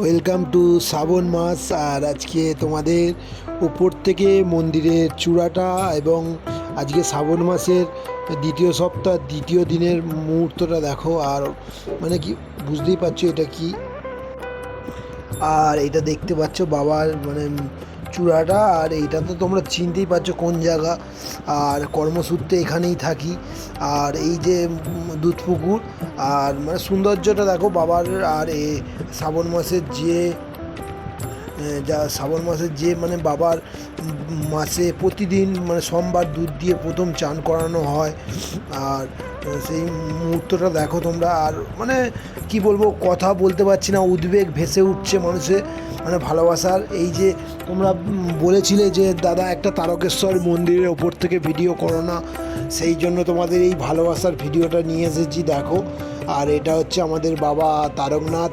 Welcome to শ্রাবণ মাস, আর আজকে তোমাদের উপর থেকে মন্দিরের চূড়াটা এবং আজকে শ্রাবণ মাসের দ্বিতীয় সপ্তাহ, দ্বিতীয় দিনের মুহূর্তটা দেখো। আর মানে কি, বুঝতেই পারছ এটা কি আর এটা দেখতে পাচ্ছ বাবার মানে চূড়াটা, আর এইটা তো তোমরা চিনতেই পারছ কোন জায়গা। আর কর্মসূত্রে এখানেই থাকি। আর এই যে দুধ দুধপুকুর, আর মানে সৌন্দর্যটা দেখো বাবার, আর এ শ্রাবণ মাসের যে যা শ্রাবণ মাসের যে মানে বাবার মাসে প্রতিদিন মানে সোমবার দুধ দিয়ে প্রথম চান করানো হয়। আর সেই মুহূর্তটা দেখো তোমরা। আর মানে কি বলব, কথা বলতে পারছি না, উদ্বেগ ভেসে উঠছে মানুষের মানে ভালোবাসার। এই যে তোমরা বলেছিলে যে, দাদা, একটা তারকেশ্বর মন্দিরের ওপর থেকে ভিডিও করো না। সেই জন্য তোমাদের এই ভালোবাসার ভিডিওটা নিয়ে এসেছি, দেখো। আর এটা হচ্ছে আমাদের বাবা তারকনাথ।